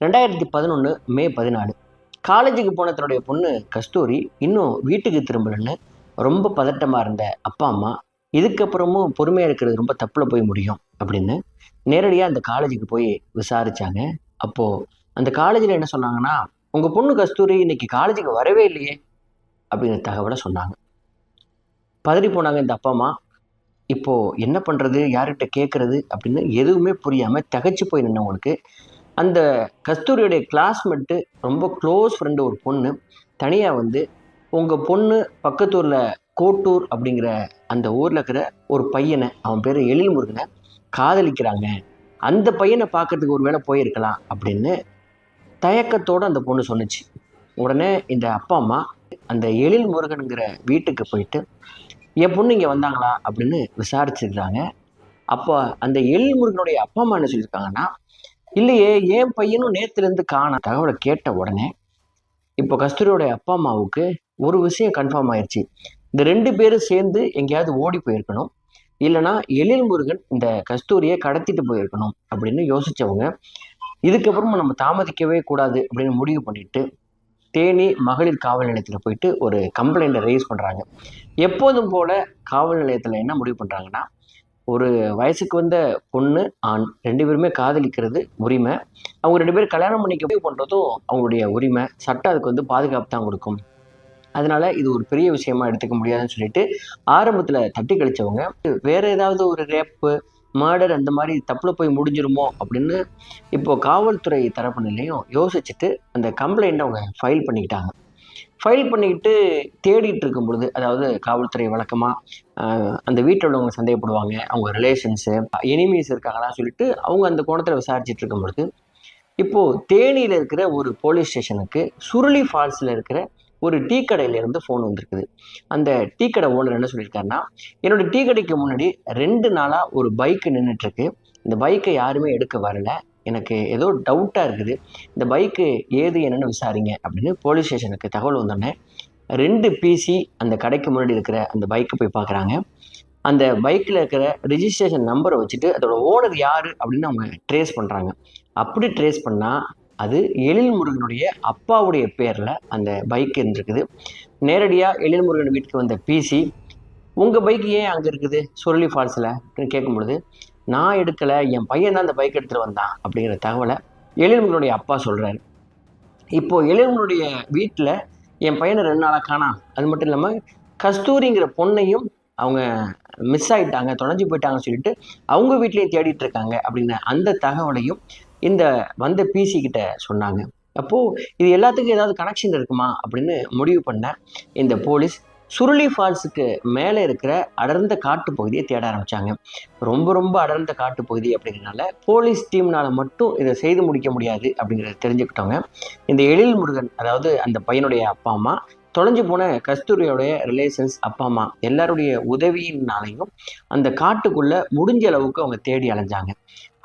ரெண்டாயிரத்தி பதினொன்று மே பதினாலு. காலேஜுக்கு போன தன்னுடைய பொண்ணு கஸ்தூரி இன்னும் வீட்டுக்கு திரும்பலன்னு ரொம்ப பதட்டமாக இருந்த அப்பா அம்மா இதுக்கப்புறமும் பொறுமையாக இருக்கிறது ரொம்ப தப்பில் போய் முடியும் அப்படின்னு நேரடியாக அந்த காலேஜுக்கு போய் விசாரித்தாங்க அப்போது அந்த காலேஜில் என்ன சொன்னாங்கன்னா உங்கள் பொண்ணு கஸ்தூரி இன்னைக்கு காலேஜுக்கு வரவே இல்லையே அப்படிங்கிற தகவலை சொன்னாங்க. பதறி போனாங்க இந்த அப்பா அம்மா. இப்போது என்ன பண்ணுறது யார்கிட்ட கேட்குறது அப்படின்னு எதுவுமே புரியாமல் தகச்சு போய் நின்னவங்களுக்கு அந்த கஸ்தூரியுடைய கிளாஸ்மேட்டு ரொம்ப க்ளோஸ் ஃப்ரெண்டு ஒரு பொண்ணு. தனியாக வந்து உங்கள் பொண்ணு பக்கத்தூரில் கோட்டூர் அப்படிங்கிற அந்த ஊரில் இருக்கிற ஒரு பையனை அவன் பேர் எழில் முருகனை காதலிக்கிறாங்க. அந்த பையனை பார்க்கறதுக்கு ஒரு வேளை போயிருக்கலாம் அப்படின்னு தயக்கத்தோடு அந்த பொண்ணு சொன்னுச்சு. உடனே இந்த அப்பா அம்மா அந்த எழில் முருகனுங்கிற வீட்டுக்கு போயிட்டு என் பொண்ணு இங்கே வந்தாங்களா? அப்படின்னு விசாரிச்சிருக்காங்க அப்போ அந்த எழில் முருகனுடைய அப்பா அம்மா என்ன சொல்லியிருக்காங்கன்னா இல்லையே ஏன் பையனும் நேற்றுலேருந்து காண. தகவலை கேட்ட உடனே இப்போ கஸ்தூரியோடைய அப்பா அம்மாவுக்கு ஒரு விஷயம் கன்ஃபார்ம் ஆயிடுச்சு இந்த ரெண்டு பேரும் சேர்ந்து எங்கேயாவது ஓடி போயிருக்கணும். இல்லைனா எழில் முருகன் இந்த கஸ்தூரியை கடத்திட்டு போயிருக்கணும் அப்படின்னு யோசித்தவங்க இதுக்கப்புறமா நம்ம தாமதிக்கவே கூடாது அப்படின்னு முடிவு பண்ணிட்டு தேனி மகளிர் காவல் நிலையத்தில் போயிட்டு ஒரு கம்ப்ளைண்ட்டை ரைஸ் பண்ணுறாங்க எப்போதும் போல காவல் நிலையத்தில் என்ன முடிவு பண்ணுறாங்கன்னா ஒரு வயசுக்கு வந்த பொண்ணு ஆண் ரெண்டு பேருமே காதலிக்கிறது உரிமை. அவங்க ரெண்டு பேரும் கல்யாணம் பண்ணிக்க போய் பண்ணுறதும் அவங்களுடைய உரிமை. சட்டம் அதுக்கு வந்து பாதுகாப்பு தான் கொடுக்கும். அதனால் இது ஒரு பெரிய விஷயமா எடுத்துக்க முடியாதுன்னு சொல்லிட்டு ஆரம்பத்தில் தட்டி கழிச்சவங்க வேற ஏதாவது ஒரு ரேப்பு மர்டர் அந்த மாதிரி தப்பில் போய் முடிஞ்சிருமோ அப்படின்னு இப்போது காவல்துறை தரப்பு நிலையும் யோசிச்சுட்டு அந்த கம்ப்ளைண்ட்டை அவங்க ஃபைல் பண்ணிக்கிட்டாங்க. ஃபைல் பண்ணிக்கிட்டு தேடிட்டு இருக்கும் பொழுது அதாவது காவல்துறை வழக்கமாக அந்த வீட்டில் உள்ளவங்க சந்தேகப்படுவாங்க அவங்க ரிலேஷன்ஸு எனிமீஸ் இருக்காங்களா சொல்லிட்டு அவங்க அந்த கோணத்தில் விசாரிச்சுட்டு இருக்கும் பொழுது இப்போது தேனியில் இருக்கிற ஒரு போலீஸ் ஸ்டேஷனுக்கு சுருளி ஃபால்ஸில் இருக்கிற ஒரு டீ கடையிலேருந்து ஃபோன் வந்திருக்குது. அந்த டீ கடை ஓனர் என்ன சொல்லியிருக்காருன்னா என்னோடய டீ கடைக்கு முன்னாடி ரெண்டு நாளாக ஒரு பைக்கு நின்றுட்டுருக்கு இந்த பைக்கை யாருமே எடுக்க வரல. எனக்கு ஏதோ டவுட்டாக இருக்குது. இந்த பைக்கு ஏது என்னென்னு விசாரிங்க அப்படின்னு போலீஸ் ஸ்டேஷனுக்கு தகவல் வந்தோடனே ரெண்டு பிசி அந்த கடைக்கு முன்னாடி இருக்கிற அந்த பைக்கை போய் பார்க்குறாங்க. அந்த பைக்கில் இருக்கிற ரிஜிஸ்ட்ரேஷன் நம்பரை வச்சுட்டு அதோட ஓனர் யார் அப்படின்னு அவங்க ட்ரேஸ் பண்ணுறாங்க அப்படி ட்ரேஸ் பண்ணால் அது எழில் முருகனுடைய அப்பாவுடைய பேரில் அந்த பைக் இருந்திருக்குது. நேரடியாக எழில் முருகன் வீட்டுக்கு வந்த பிசி உங்கள் பைக் ஏன் அங்கே இருக்குது? சுருளி ஃபால்ஸில் அப்படின்னு கேட்கும் பொழுது நான் எடுக்கலை என் பையன் தான் அந்த பைக் எடுத்துகிட்டு வந்தான் அப்படிங்கிற தகவலை எழில்முருகனுடைய அப்பா சொல்கிறாரு இப்போது எழில்முருடைய வீட்டில் என் பையனை ரெண்டு நாளாக காணா அது மட்டும் இல்லாமல் கஸ்தூரிங்கிற பொண்ணையும் அவங்க மிஸ் ஆகிட்டாங்க தொலைஞ்சு போயிட்டாங்கன்னு சொல்லிட்டு அவங்க வீட்லேயே தேடிட்டு இருக்காங்க அப்படிங்கிற அந்த தகவலையும் இந்த வந்த பிசி கிட்ட சொன்னாங்க. அப்போது இது எல்லாத்துக்கும் ஏதாவது கனெக்ஷன் இருக்குமா அப்படின்னு முடிவு பண்ண இந்த போலீஸ் சுருளி ஃபால்ஸுக்கு மேலே இருக்கிற அடர்ந்த காட்டு பகுதியை தேட ஆரம்பித்தாங்க ரொம்ப ரொம்ப அடர்ந்த காட்டு பகுதி அப்படிங்கிறனால போலீஸ் டீம்னால் மட்டும் இதை செய்து முடிக்க முடியாது அப்படிங்கிறத தெரிஞ்சுக்கிட்டவங்க. இந்த எழில் முருகன் அதாவது அந்த பையனுடைய அப்பா அம்மா தொலைஞ்சு போன கஸ்தூரியோடைய ரிலேஷன்ஸ் அப்பா அம்மா எல்லாருடைய உதவியினாலையும் அந்த காட்டுக்குள்ளே முடிஞ்ச அளவுக்கு அவங்க தேடி அலைஞ்சாங்க.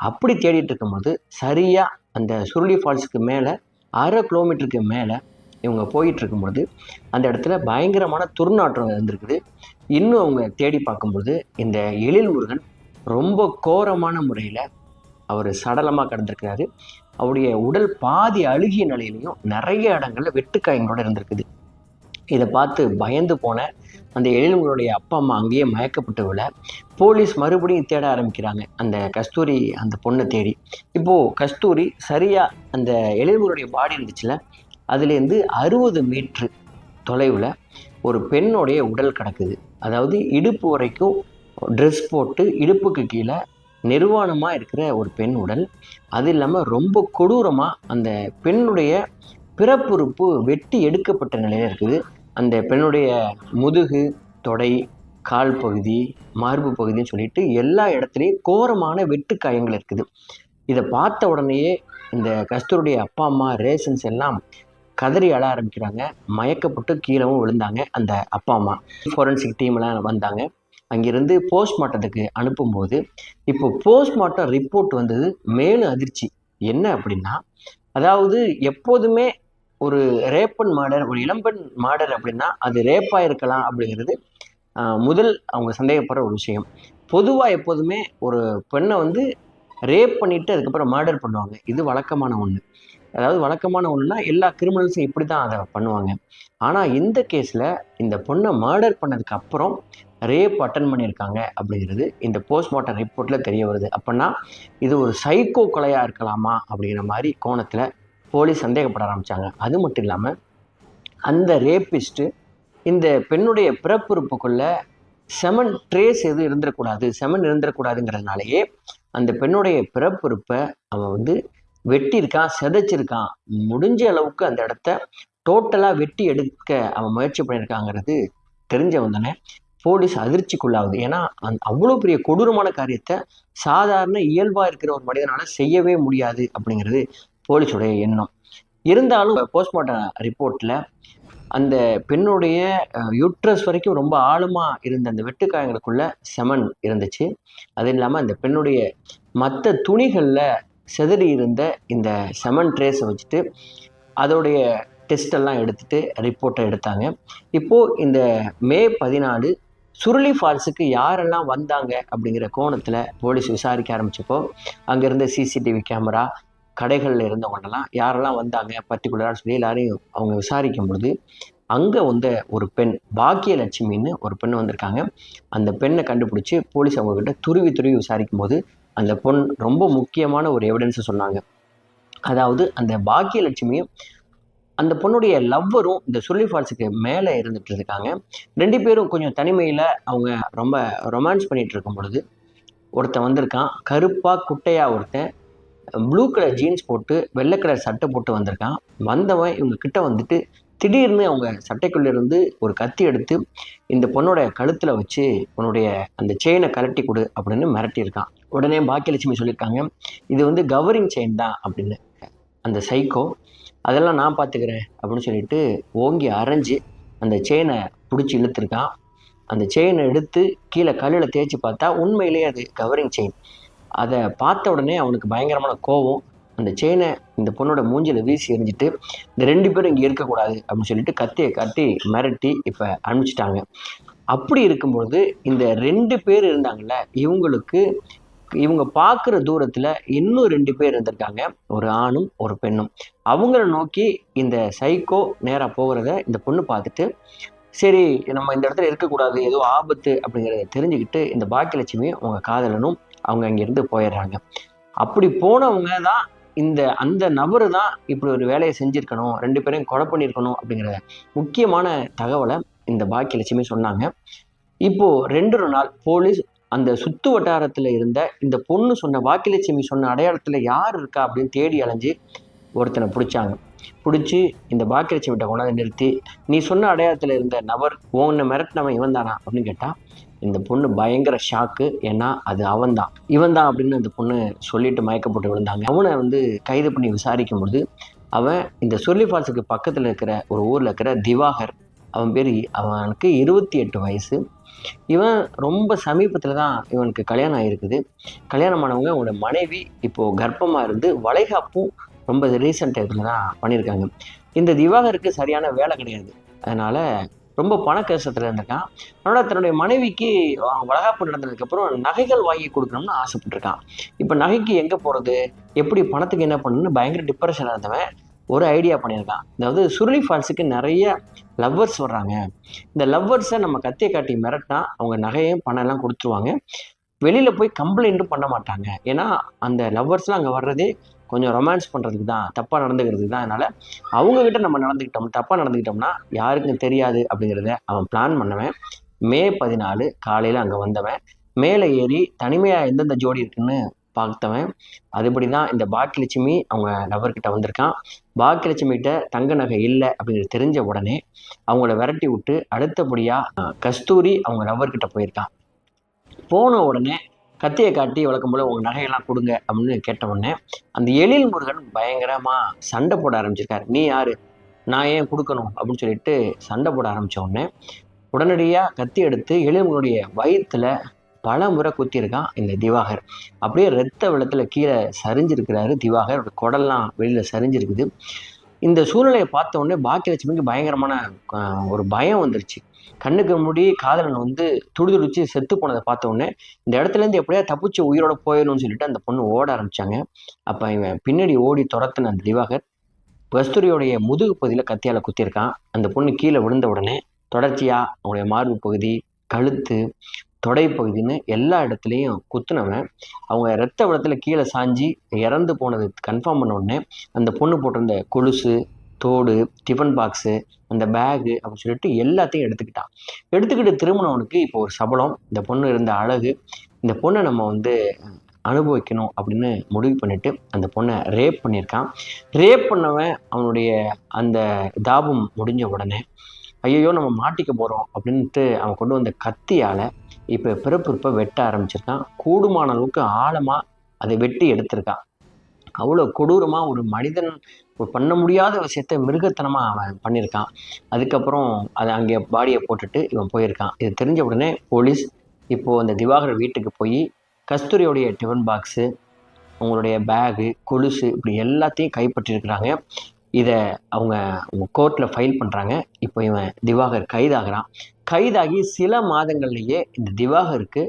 அப்படி தேடிட்டு இருக்கும்போது சரியாக அந்த சுருளி ஃபால்ஸுக்கு மேலே அரை கிலோமீட்டருக்கு மேலே இவங்க போயிட்டுருக்கும் பொழுது அந்த இடத்துல பயங்கரமான துர்நாற்றம் இருந்திருக்குது. இன்னும் அவங்க தேடி பார்க்கும்பொழுது இந்த எழில் முருகன் ரொம்ப கோரமான முறையில் அவர் சடலமாக கிடந்திருக்கிறாரு. அவருடைய உடல் பாதி அழுகிய நிலையிலையும் நிறைய இடங்கள்ல வெட்டுக்காயங்களோட இருந்திருக்குது. இதை பார்த்து பயந்து போன அந்த எழில்முருகனுடைய அப்பா அம்மா அங்கேயே மயக்கப்பட்டு விழ போலீஸ் மறுபடியும் தேட ஆரம்பிக்கிறாங்க. அந்த கஸ்தூரி அந்த பொண்ணை தேடி. இப்போது கஸ்தூரி சரியாக அந்த எழில்முருடைய பாடி இருந்துச்சுல அதுலேருந்து அறுபது மீட்ரு தொலைவில் ஒரு பெண்ணுடைய உடல் கிடக்குது. அதாவது இடுப்பு வரைக்கும் ட்ரெஸ் போட்டு இடுப்புக்கு கீழே நிர்வாணமாக இருக்கிற ஒரு பெண் உடல். அது இல்லாமல் ரொம்ப கொடூரமாக அந்த பெண்ணுடைய பிறப்புறுப்பு வெட்டி எடுக்கப்பட்ட நிலையில் இருக்குது. அந்த பெண்ணுடைய முதுகு தொடை கால் பகுதி மார்பு பகுதின்னு சொல்லிட்டு எல்லா இடத்துலையும் கோரமான வெட்டுக்காயங்கள் இருக்குது. இதை பார்த்த உடனேயே இந்த கஸ்தூருடைய அப்பா அம்மா ரேஷன்ஸ் எல்லாம் கதறி அழ ஆரம்பிக்கிறாங்க. மயக்கப்பட்டு கீழவும் விழுந்தாங்க அந்த அப்பா அம்மா. ஃபோரன்சிக் டீம்லாம் வந்தாங்க. அங்கிருந்து போஸ்ட்மார்ட்டத்துக்கு அனுப்பும்போது இப்போ போஸ்ட்மார்ட்டம் ரிப்போர்ட் வந்தது மேலும் அதிர்ச்சி. என்ன அப்படின்னா அதாவது எப்போதுமே ஒரு ரேப்பன் மாடர் ஒரு இளம்பெண் மாடர் அப்படின்னா அது ரேப்பாக இருக்கலாம் அப்படிங்கிறது முதல் அவங்க சந்தேகப்படுற ஒரு விஷயம். பொதுவாக எப்போதுமே ஒரு பெண்ணை வந்து ரேப் பண்ணிவிட்டு அதுக்கப்புறம் மர்டர் பண்ணுவாங்க. இது வழக்கமான ஒன்று அதாவது வழக்கமான ஒன்றுனா எல்லா கிரிமினல்ஸும் இப்படி தான் அதை பண்ணுவாங்க. ஆனால் இந்த கேஸில் இந்த பொண்ணை மர்டர் பண்ணதுக்கு அப்புறம் ரேப் அட்டன் பண்ணியிருக்காங்க அப்படிங்கிறது இந்த போஸ்ட்மார்ட்டம் ரிப்போர்ட்டில் தெரிய வருது. அப்படின்னா இது ஒரு சைக்கோ கொலையாக இருக்கலாமா அப்படிங்கிற மாதிரி கோணத்தில் போலீஸ் சந்தேகப்பட ஆரம்பித்தாங்க அது மட்டும் இல்லாமல் அந்த ரேப்பிஸ்ட்டு இந்த பெண்ணுடைய பிறப்புறுப்புக்குள்ள செமன் ட்ரேஸ் எதுவும் இருந்துடக்கூடாது செமன் இருந்துடக்கூடாதுங்கிறதுனாலேயே அந்த பெண்ணுடைய பிறப்புறுப்பை அவன் வந்து வெட்டியிருக்கான் செதைச்சிருக்கான். முடிஞ்ச அளவுக்கு அந்த இடத்த டோட்டலாக வெட்டி எடுக்க அவன் முயற்சி பண்ணியிருக்காங்கிறது தெரிஞ்ச வந்தோடனே போலீஸ் அதிர்ச்சிக்குள்ளாகுது. ஏன்னா அந் அவ்வளோ பெரிய கொடூரமான காரியத்தை சாதாரண இயல்பாக இருக்கிற ஒரு மனிதனால் செய்யவே முடியாது அப்படிங்கிறது போலீஸுடைய எண்ணம். இருந்தாலும் போஸ்ட்மார்ட்டம் ரிப்போர்ட்டில் அந்த பெண்ணுடைய யூட்ரஸ் வரைக்கும் ரொம்ப ஆழமாக இருந்த அந்த வெட்டுக்காயங்களுக்குள்ள செமன் இருந்துச்சு. அது இல்லாமல் அந்த பெண்ணுடைய மற்ற துணிகளில் செதறி இருந்த இந்த செமன் ட்ரேஸை வச்சுட்டு அதோடைய டெஸ்டெல்லாம் எடுத்துகிட்டு எடுத்துட்டு ரிப்போர்ட்டை எடுத்தாங்க. இப்போது இந்த மே பதினாலு சுருளி ஃபால்ஸுக்கு யாரெல்லாம் வந்தாங்க அப்படிங்கிற கோணத்தில் போலீஸ் விசாரிக்க ஆரம்பித்தப்போ அங்கே இருந்த சிசிடிவி கேமரா கடைகளில் இருந்தவங்கெல்லாம் யாரெல்லாம் வந்தாங்க பர்டிகுலராக சொல்லி எல்லாரையும் அவங்க விசாரிக்கும் பொழுது அங்கே வந்த ஒரு பெண் பாக்கியலட்சுமின்னு ஒரு பெண் வந்திருக்காங்க. அந்த பெண்ணை கண்டுபிடிச்சி போலீஸ் அவங்கக்கிட்ட துருவி துருவி விசாரிக்கும் போது அந்த பொண் ரொம்ப முக்கியமான ஒரு எவிடன்ஸை சொன்னாங்க. அதாவது அந்த பாக்கியலட்சுமியும் அந்த பொண்ணுடைய லவ்வரும் இந்த சுருளி ஃபால்ஸுக்கு மேலே இருந்துட்டு இருக்காங்க. ரெண்டு பேரும் கொஞ்சம் தனிமையில் அவங்க ரொம்ப ரொமான்ஸ் பண்ணிட்டு இருக்கும் பொழுது ஒருத்தன் வந்திருக்கான். கருப்பாக குட்டையாக ஒருத்தன் ப்ளூ கலர் ஜீன்ஸ் போட்டு வெள்ளை கலர் சட்டை போட்டு வந்திருக்கான். வந்தவன் இவங்க கிட்ட வந்துட்டு திடீர்னு அவங்க சட்டைக்குள்ளேருந்து ஒரு கத்தி எடுத்து இந்த பொண்ணோட கழுத்தில் வச்சு உன்னுடைய அந்த செயினை கலட்டி கொடு அப்படின்னு மிரட்டியிருக்கான். உடனே பாக்கியலட்சுமி சொல்லியிருக்காங்க இது வந்து கவரிங் செயின் தான் அப்படின்னு. அந்த சைக்கோ அதெல்லாம் நான் பார்த்துக்கிறேன் அப்படின்னு சொல்லிட்டு ஓங்கி அரைஞ்சு அந்த செயினை பிடிச்சி இழுத்துருக்கான் அந்த செயினை எடுத்து கீழே கல்லில் தேய்ச்சி பார்த்தா உண்மையிலேயே அது கவரிங் செயின் அதை பார்த்த உடனே அவனுக்கு பயங்கரமான கோவம். அந்த செயினை இந்த பொண்ணோட மூஞ்சில் வீசி எரிஞ்சிட்டு இந்த ரெண்டு பேரும் இங்கே இருக்கக்கூடாது அப்படின்னு சொல்லிட்டு கத்தியை கத்தி மிரட்டி இப்போ அனுப்பிச்சிட்டாங்க. அப்படி இருக்கும்பொழுது இந்த ரெண்டு பேர் இருந்தாங்கல்ல இவங்களுக்கு இவங்க பார்க்குற தூரத்தில் இன்னும் ரெண்டு பேர் இருந்திருக்காங்க. ஒரு ஆணும் ஒரு பெண்ணும். அவங்கள நோக்கி இந்த சைக்கோ நேராக போகிறத இந்த பொண்ணு பார்த்துட்டு சரி நம்ம இந்த இடத்துல இருக்கக்கூடாது ஏதோ ஆபத்து அப்படிங்கிறத தெரிஞ்சுக்கிட்டு இந்த பாக்கியலட்சுமி அவங்க காதலனும் அவங்க அங்கேருந்து போயிடுறாங்க. அப்படி போனவங்க தான் இந்த அந்த நபர் தான் இப்படி ஒரு வேலையை செஞ்சுருக்கணும் ரெண்டு பேரையும் கொலை பண்ணியிருக்கணும் அப்படிங்கிற முக்கியமான தகவலை இந்த பாக்கியலட்சுமி சொன்னாங்க. இப்போது ரெண்டு நாள் போலீஸ் அந்த சுத்து வட்டாரத்தில் இருந்த இந்த பொண்ணு சொன்ன வாக்கிலட்சுமி சொன்ன அடையாளத்தில் யார் இருக்கா அப்படின்னு தேடி அலைஞ்சு ஒருத்தனை பிடிச்சாங்க. பிடிச்சி இந்த பாக்கியலட்சுமிகிட்ட கொண்டாந்து நிறுத்தி நீ சொன்ன அடையாளத்தில் இருந்த நபர் உன்னை மிரட்டினவன் இவன் தானா? அப்படின்னு கேட்டால் இந்த பொண்ணு பயங்கர ஷாக்கு ஏன்னா அது அவன் தான். இவன் தான் அப்படின்னு அந்த பொண்ணு சொல்லிட்டு மயக்கப்பட்டு விழுந்தாங்க. அவனை வந்து கைது பண்ணி விசாரிக்கும் பொழுது அவன் இந்த சொல்லி ஃபால்ஸுக்கு பக்கத்தில் இருக்கிற ஒரு ஊரில் இருக்கிற திவாகர் அவன் பேர் அவனுக்கு இருபத்தி எட்டு வயசு. இவன் ரொம்ப சமீபத்தில் தான் இவனுக்கு கல்யாணம் ஆகிருக்குது கல்யாணமானவங்க அவனோட மனைவி இப்போது கர்ப்பமாக இருந்து வளைகாப்பும் ரொம்ப ரீசெண்ட் டைத்தில் தான் பண்ணியிருக்காங்க இந்த திவாகருக்கு சரியான வேலை கிடையாது. அதனால் ரொம்ப பண கஷ்டத்தில் இருந்திருக்கான். அதனால் தன்னுடைய மனைவிக்கு வளகாப்பு நடந்ததுக்கப்புறம் நகைகள் வாங்கி கொடுக்கணும்னு ஆசைப்பட்டிருக்கான். இப்போ நகைக்கு எங்கே போகிறது எப்படி பணத்துக்கு என்ன பண்ணணும்னு பயங்கர டிப்ரெஷன் இருந்தவன். ஒரு ஐடியா பண்ணியிருக்கான். அதாவது சுருளி ஃபால்ஸுக்கு நிறைய லவ்வர்ஸ் வர்றாங்க. இந்த லவ்வர்ஸை நம்ம கத்தியை காட்டி மிரட்டினா அவங்க நகையும் பணம் எல்லாம் கொடுத்துருவாங்க. வெளியில் போய் கம்ப்ளைண்ட்டும் பண்ண மாட்டாங்க. ஏன்னா அந்த லவ்வர்ஸ்லாம் அங்கே வர்றதே கொஞ்சம் ரொமான்ஸ் பண்ணுறதுக்கு தான் தப்பாக நடந்துக்கிறதுக்கு தான். அதனால் அவங்கக்கிட்ட நம்ம நடந்துக்கிட்டோம் தப்பாக நடந்துக்கிட்டோம்னா யாருக்கும் தெரியாது அப்படிங்கிறத அவன் பிளான் பண்ணவன். மே பதினாலு காலையில் அங்கே வந்தவன். மேலே ஏறி தனிமையாக எந்தெந்த ஜோடி இருக்குன்னு பார்த்தவன். அதுபடி தான் இந்த பாக்கியலட்சுமி அவங்க நபர்கிட்ட வந்திருக்கான். பாக்கியலட்சுமிகிட்ட தங்க நகை இல்லை அப்படிங்கிறது தெரிஞ்ச உடனே அவங்கள விரட்டி விட்டு அடுத்தபடியாக கஸ்தூரி அவங்க நபர்கிட்ட போயிருக்கான். போன உடனே கத்தியை காட்டி வழக்கம் போல் உங்கள் நகையெல்லாம் கொடுங்க அப்படின்னு கேட்ட உடனே அந்த எழில் முருகன் பயங்கரமாக சண்டை போட ஆரம்பிச்சிருக்காரு. நீ யார்? நான் ஏன் கொடுக்கணும்? அப்படின்னு சொல்லிட்டு சண்டை போட ஆரம்பித்த உடனே உடனடியாக கத்தி எடுத்து எழில்முருகனுடைய வயிற்றில் பல முறை குத்தியிருக்கான் இந்த திவாகர். அப்படியே ரத்த வெள்ளத்தில் கீழே சரிஞ்சிருக்கிறாரு திவாகர். குடல்லாம் வெளியில் சரிஞ்சிருக்குது. இந்த சூழ்நிலையை பார்த்த உடனே பாக்கியலட்சுமிக்கு பயங்கரமான ஒரு பயம் வந்துருச்சு. கண்ணுக்கு முடி காதலன் வந்து துடிதுடிச்சு செத்து போனதை பார்த்த உடனே இந்த இடத்துலேருந்து எப்படியா தப்பிச்சு உயிரோட போயிடணும்னு சொல்லிட்டு அந்த பொண்ணு ஓட ஆரம்பித்தாங்க அப்போ இவன் பின்னாடி ஓடி துரத்துன அந்த திவாகர் கஸ்தூரியோடைய முதுகு பகுதியில் கத்தியால் குத்திருக்கான் அந்த பொண்ணு கீழே விழுந்த உடனே தொடர்ச்சியாக அவங்களுடைய மார்பு பகுதி கழுத்து தொடை பகுதின்னு எல்லா இடத்துலையும் குத்துனவன். அவங்க ரத்த வெள்ளத்தில் கீழே சாஞ்சி இறந்து போனது கன்ஃபார்ம் பண்ண உடனே அந்த பொண்ணு போட்டிருந்த கொலுசு தோடு டிஃபன் பாக்ஸு அந்த பேகு அப்படின்னு சொல்லிட்டு எல்லாத்தையும் எடுத்துக்கிட்டான். எடுத்துக்கிட்டு திருமணவனுக்கு இப்போ ஒரு சபலம். இந்த பொண்ணு இருந்த அழகு. இந்த பொண்ணை நம்ம வந்து அனுபவிக்கணும் அப்படின்னு முடிவு பண்ணிட்டு அந்த பொண்ணை ரேப் பண்ணியிருக்கான். ரேப் பண்ணவன் அவனுடைய அந்த தாபம் முடிஞ்ச உடனே ஐயோ நம்ம மாட்டிக்க போகிறோம் அப்படின்ட்டு அவன் கொண்டு வந்த கத்தியால் இப்போ பிறப்புறுப்பை வெட்ட ஆரம்பிச்சிருக்கான். கூடுமான அளவுக்கு ஆழமாக அதை வெட்டி எடுத்திருக்கான். அவ்வளோ கொடூரமாக ஒரு மனிதன் ஒரு பண்ண முடியாத விஷயத்த மிருகத்தனமாக அவன் பண்ணியிருக்கான் அதுக்கப்புறம் அதை அங்கே பாடியை போட்டுட்டு இவன் போயிருக்கான். இது தெரிஞ்ச உடனே போலீஸ் இப்போது அந்த திவாகர் வீட்டுக்கு போய் கஸ்தூரியோடைய டிஃபன் பாக்ஸு அவங்களுடைய பேகு கொலுசு இப்படி எல்லாத்தையும் கைப்பற்றிருக்கிறாங்க. இதை அவங்க கோர்ட்டில் ஃபைல் பண்ணுறாங்க இப்போ இவன் திவாகர் கைதாகிறான். கைதாகி சில மாதங்கள்லேயே இந்த திவாகருக்கு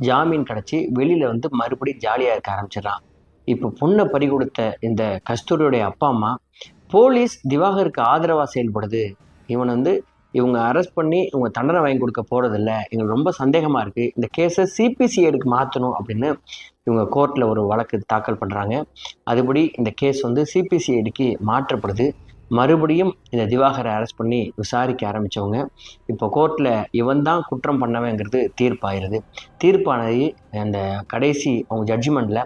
ஜாமீன் கிடச்சி வெளியில் வந்து மறுபடியும் ஜாலியாக இருக்க ஆரம்பிச்சிடுறான். இப்போ பொண்ணை பறி கொடுத்த இந்த கஸ்தூரியோடைய அப்பா அம்மா போலீஸ் திவாகருக்கு ஆதரவாக செயல்படுது. இவன் வந்து இவங்க அரெஸ்ட் பண்ணி இவங்க தண்டனை வாங்கி கொடுக்க போகிறதில்ல எங்களுக்கு ரொம்ப சந்தேகமாக இருக்குது இந்த கேஸை சிபிசிஐடிக்கு மாற்றணும் அப்படின்னு இவங்க கோர்ட்டில் ஒரு வழக்கு தாக்கல் பண்ணுறாங்க அதுபடி இந்த கேஸ் வந்து சிபிசிஐடிக்கு மாற்றப்படுது. மறுபடியும் இந்த திவாகரை அரெஸ்ட் பண்ணி விசாரிக்க ஆரம்பித்தவங்க இப்போ கோர்ட்டில் இவன் தான் குற்றம் பண்ணவங்கிறது தீர்ப்பாயிருது தீர்ப்பானது அந்த கடைசி அவங்க ஜட்ஜ்மெண்ட்டில்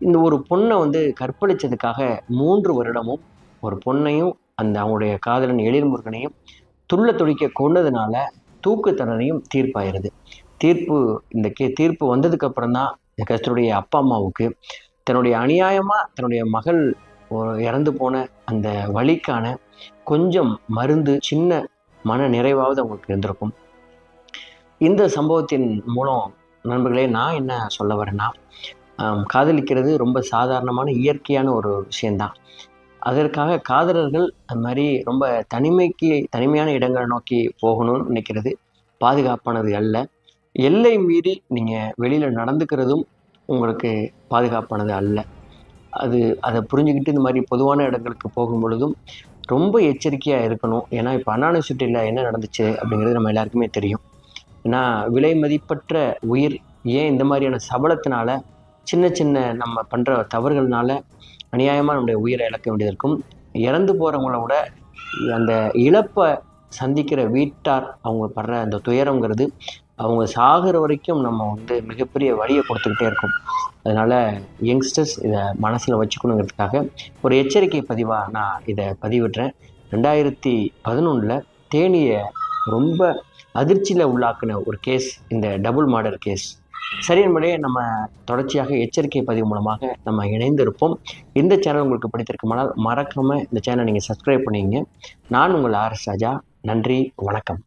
இந்த ஒரு பொண்ணை வந்து கற்பழித்ததுக்காக மூன்று வருடமும் ஒரு பொண்ணையும் அந்த அவங்களுடைய காதலன் எழில்முருகனையும் துள்ள துடிக்க கொண்டதுனால தூக்கு தண்டனையும் தீர்ப்பாயிருது. தீர்ப்பு இந்த கே தீர்ப்பு வந்ததுக்கு அப்புறம் தான் இந்த கஸ்தருடைய அப்பா அம்மாவுக்கு தன்னுடைய அநியாயமாக தன்னுடைய மகள் இறந்து போன அந்த வழிக்கான கொஞ்சம் மருந்து சின்ன மன நிறைவாவது அவங்களுக்கு இருந்திருக்கும். இந்த சம்பவத்தின் மூலம் நண்பர்களே நான் என்ன சொல்ல வரேன்னா காதலிக்கிறது ரொம்ப சாதாரணமான இயற்கையான ஒரு விஷயந்தான் அதற்காக காதலர்கள் அது மாதிரி ரொம்ப தனிமைக்கு தனிமையான இடங்களை நோக்கி போகணும்னு நினைக்கிறது பாதுகாப்பானது அல்ல. எல்லை மீறி நீங்கள் வெளியில் நடந்துக்கிறதும் உங்களுக்கு பாதுகாப்பானது அல்ல. அது அதை புரிஞ்சுக்கிட்டு இந்த மாதிரி பொதுவான இடங்களுக்கு போகும் பொழுதும் ரொம்ப எச்சரிக்கையாக இருக்கணும். ஏன்னா இப்போ அண்ணா சுற்றியில் என்ன நடந்துச்சு அப்படிங்கிறது நம்ம எல்லாருக்குமே தெரியும். ஏன்னா விலை மதிப்பற்ற உயிர் ஏன் இந்த மாதிரியான சபலத்தினால சின்ன சின்ன நம்ம பண்ணுற தவறுகள்னால அநியாயமாக நம்முடைய உயிரை இழக்க வேண்டியது இருக்கும். இறந்து போகிறவங்கள விட அந்த இழப்பை சந்திக்கிற வீட்டார் அவங்க படுற அந்த துயரங்கிறது அவங்க சாகிற வரைக்கும் நம்ம வந்து மிகப்பெரிய வழியை கொடுத்துக்கிட்டே இருக்கும். அதனால் யங்ஸ்டர்ஸ் இதை மனசில் வச்சுக்கணுங்கிறதுக்காக ஒரு எச்சரிக்கை பதிவாக நான் இதை பதிவிடுறேன். ரெண்டாயிரத்தி பதினொன்றில் தேனியை ரொம்ப அதிர்ச்சியில் உள்ளாக்குன ஒரு கேஸ் இந்த டபுள் மாடல் கேஸ் சரி என்பதே நம்ம தொடர்ச்சியாக எச்சரிக்கை பதிவு மூலமாக நம்ம இணைந்திருப்போம். இந்த சேனல் உங்களுக்கு பிடித்திருக்குமானால் மறக்காமல் இந்த சேனல் நீங்கள் சப்ஸ்கிரைப் பண்ணிங்க நான் உங்கள் ஆர்எஸ் ராஜா. நன்றி வணக்கம்.